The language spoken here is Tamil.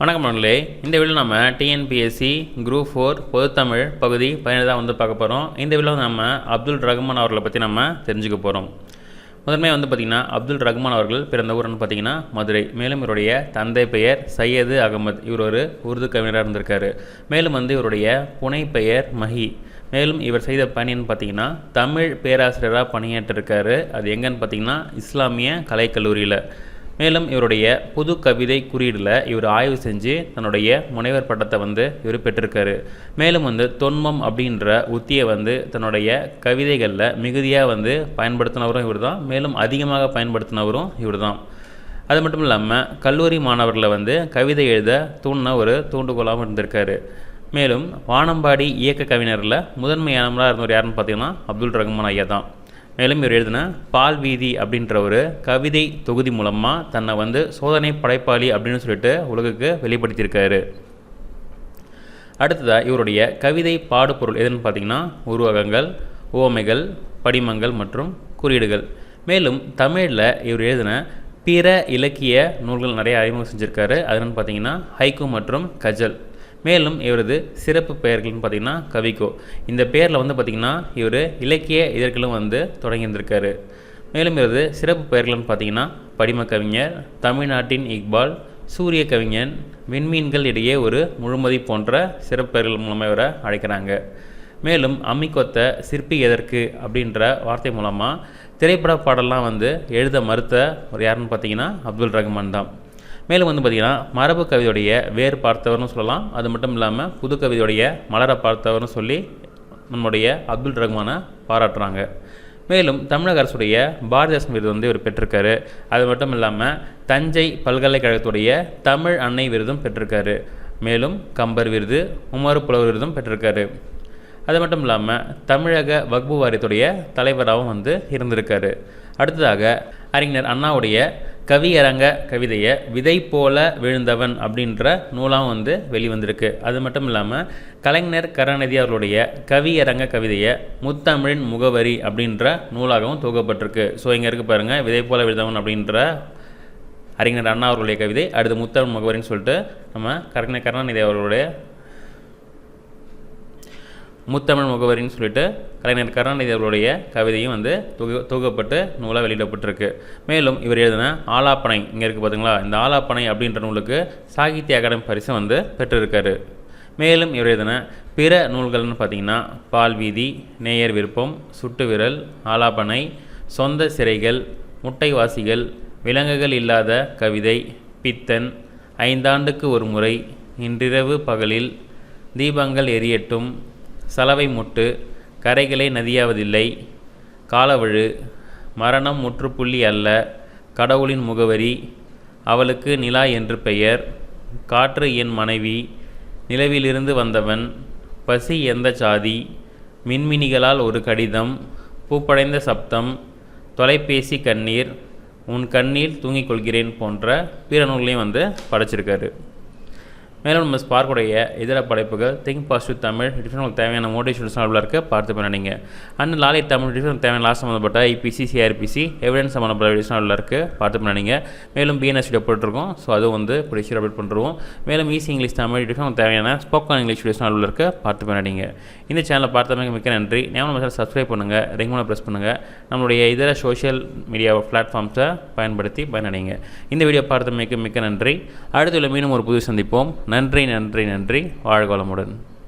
வணக்கம் நண்பர்களே. இந்த வீடியோ நம்ம டிஎன்பிஎஸ்சி குரூப் ஃபோர் பொதுத்தமிழ் பகுதி பதினேழு தான் வந்து பார்க்க போகிறோம் இந்த வீடியோ நம்ம அப்துல் ரஹ்மான் அவர்களை பற்றி நம்ம தெரிஞ்சுக்க போகிறோம் முதன்மையாக வந்து பார்த்திங்கன்னா அப்துல் ரஹ்மான் அவர்கள் பிறந்த ஊர்னு பார்த்தீங்கன்னா மதுரை. மேலும் இவருடைய தந்தை பெயர் சையது அகமது. இவர் ஒரு உருது கவிஞராக இருந்திருக்காரு. மேலும் வந்து இவருடைய புனை பெயர் மஹி. மேலும் இவர் செய்த பணின்னு பார்த்தீங்கன்னா தமிழ் பேராசிரியராக பணியாற்றிருக்காரு. அது எங்கன்னு பார்த்தீங்கன்னா இஸ்லாமிய கலைக்கல்லூரியில் மேலும் இவருடைய புது கவிதை குறியீடில் இவர் ஆய்வு செஞ்சு தன்னுடைய முனைவர் பட்டத்தை வந்து இவர் பெற்றிருக்காரு. மேலும் வந்து தொன்மம் அப்படின்ற உத்தியை வந்து தன்னுடைய கவிதைகளில் மிகுதியாக வந்து பயன்படுத்தினவரும் இவர் தான் மேலும் அதிகமாக பயன்படுத்தினவரும் இவர் தான் அது மட்டும் இல்லாமல் கல்லூரி மாணவர்களை வந்து கவிதை எழுத தூண்டின ஒரு தூண்டுகோலாகவும் இருந்திருக்காரு. மேலும் வானம்பாடி இயக்க கவிஞரில் முதன்மையானவராக இருந்தவர் யாருன்னு பார்த்தீங்கன்னா அப்துல் ரஹ்மான் ஐயா தான். மேலும் இவர் எழுதின பால் வீதி அப்படின்ற ஒரு கவிதை தொகுதி மூலமாக தன்னை வந்து சோதனை படைப்பாளி அப்படின்னு சொல்லிட்டு உலகுக்கு வெளிப்படுத்தியிருக்காரு. அடுத்ததாக இவருடைய கவிதை பாடுபொருள் எதுன்னு பார்த்தீங்கன்னா உருவகங்கள் ஓமைகள் படிமங்கள் மற்றும் குறியீடுகள். மேலும் தமிழில் இவர் எழுதின பிற இலக்கிய நூல்கள் நிறைய அறிமுகம் செஞ்சுருக்காரு. அதுன்னு பார்த்தீங்கன்னா ஹைக்கு மற்றும் கஜல். மேலும் இவரது சிறப்பு பெயர்கள்னு பார்த்திங்கன்னா கவிக்கோ. இந்த பெயரில் வந்து பார்த்திங்கன்னா இவர் இலக்கிய இதழ்களும் வந்து தொடங்கியிருந்திருக்காரு. மேலும் இவரது சிறப்பு பெயர்கள்னு பார்த்தீங்கன்னா படிம கவிஞர் தமிழ்நாட்டின் இக்பால் சூரிய கவிஞன் விண்மீன்கள் இடையே ஒரு முழுமதி போன்ற சிறப்பு பெயர்கள் மூலமாக இவரை அழைக்கிறாங்க. மேலும் அம்மிக்கொத்த சிற்பி எதற்கு அப்படின்ற வார்த்தை மூலமாக திரைப்பட பாடல்லாம் வந்து எழுத மறுத்த ஒரு யாருன்னு பார்த்தீங்கன்னா அப்துல் ரஹ்மான் தான். மேலும் வந்து பார்த்திங்கன்னா மரபு கவிதையுடைய வேர் பார்த்தவர்னு சொல்லலாம். அது மட்டும் இல்லாமல் புது கவிதையுடைய மலரை பார்த்தவர்னு சொல்லி நம்முடைய அப்துல் ரஹ்மானை பாராட்டுறாங்க. மேலும் தமிழக அரசுடைய பாரதிதாசன் விருது வந்து இவர் பெற்றிருக்காரு. அது மட்டும் இல்லாமல் தஞ்சை பல்கலைக்கழகத்துடைய தமிழ் அன்னை விருதும் பெற்றிருக்காரு. மேலும் கம்பர் விருது உமர் புலவர் விருதும் பெற்றிருக்காரு. அது மட்டும் இல்லாமல் தமிழக வக்பு வாரியத்துடைய தலைவராகவும் வந்து இருந்திருக்காரு. அடுத்ததாக அறிஞர் அண்ணாவுடைய கவியரங்க கவிதையை விதை போல விழுந்தவன் அப்படின்ற நூலாகவும் வந்து வெளிவந்திருக்கு. அது மட்டும் இல்லாமல் கலைஞர் கருணாநிதி அவர்களுடைய கவியரங்க கவிதையை முத்தமிழின் முகவரி அப்படின்ற நூலாகவும் தொகுக்கப்பட்டிருக்கு. ஸோ இங்கே இருக்கு பாருங்கள் விதை போல விழுந்தவன் அப்படின்ற அறிஞர் அண்ணா அவர்களுடைய கவிதை அடுத்து முத்தமிழ் முகவரின்னு சொல்லிட்டு நம்ம கலைஞர் கருணாநிதி அவர்களுடைய முத்தமிழ் முகவரின்னு சொல்லிட்டு கலைஞர் கருணாநிதி அவருடைய கவிதையும் வந்து தொகு தொகுக்கப்பட்டு நூலாக வெளியிடப்பட்டிருக்கு. மேலும் இவர் எழுதின ஆலாப்பனை இங்கே இருக்குது பார்த்தீங்களா இந்த ஆலாப்பனை அப்படின்ற நூலுக்கு சாகித்ய அகாடமி பரிசு வந்து பெற்றிருக்காரு. மேலும் இவர் எழுதின பிற நூல்கள்னு பார்த்தீங்கன்னா பால்வீதி நேயர் விருப்பம் சுட்டு விரல் ஆலாப்பனை சொந்த சிறைகள் முட்டைவாசிகள் விலங்குகள் இல்லாத கவிதை பித்தன் ஐந்தாண்டுக்கு ஒரு முறை இன்றிரவு பகலில் தீபங்கள் எரியட்டும் சலவை முட்டு கரைகளை நதியாவதில்லை. காலவழு மரணம் முற்றுப்புள்ளி அல்ல கடவுளின் முகவரி அவளுக்கு நிலா என்று பெயர். காற்று என் மனைவி நிலவிலிருந்து வந்தவன் பசி எந்த சாதி மின்மினிகளால் ஒரு கடிதம் பூப்படைந்த சப்தம் தொலைபேசி கண்ணீர் உன் கண்ணீர் தூங்கிக் கொள்கிறேன் போன்ற பிற நூல்களையும் வந்து படைச்சிருக்காரு. மேலும் நம்ம ஸ்பார்க்குடைய இதர படைப்புகள் திங்க் பாசிட்டிவ் தமிழ் டிஃப்ரெண்ட் தேவையான மோட்டிவேஷன் சால்வில் இருக்க. பார்த்து பண்ணிங்க அண்ட் லாலி தமிழ் டிஃப்ரெண்ட் தேவையான லாஸ்ட் சம்மந்தப்பட்ட ஐபிசி சிஆர்பிசி எவிடன்ஸ் சம்மந்தப்பட்ட டிவிஷனில் இருக்குது பார்த்து பண்ணிங்க மேலும் பிஎன்எஸ் வீடியோ போட்டுருக்கோம். ஸோ அதுவும் வந்து பிடிச்சி அப்டேட் பண்ணுறோம் மேலும் ஈஸி இங்கிலீஷ் தமிழ் டிஃப்ரெண்ட் தேவையான ஸ்போக்கன் இங்கிலீஷ் வீடியோஸ் நாளில் இருக்க. பார்த்து பண்ணிங்க இந்த சேனலை பார்த்தமைக்கு மிக்க நன்றி. நேரம் நம்ம சப்ஸ்கிரைப் பண்ணுங்கள் ரெகுலராக ப்ரெஸ் பண்ணுங்கள் நம்மளுடைய இதர சோஷியல் மீடியா பிளாட்ஃபார்ம்ஸை பயன்படுத்தி பயனடைங்க இந்த வீடியோ பார்த்தமைக்கு மிக்க நன்றி. அடுத்துள்ள மீண்டும் ஒரு புது சந்திப்போம். நன்றி நன்றி நன்றி. வாழ்கோளமுடன்.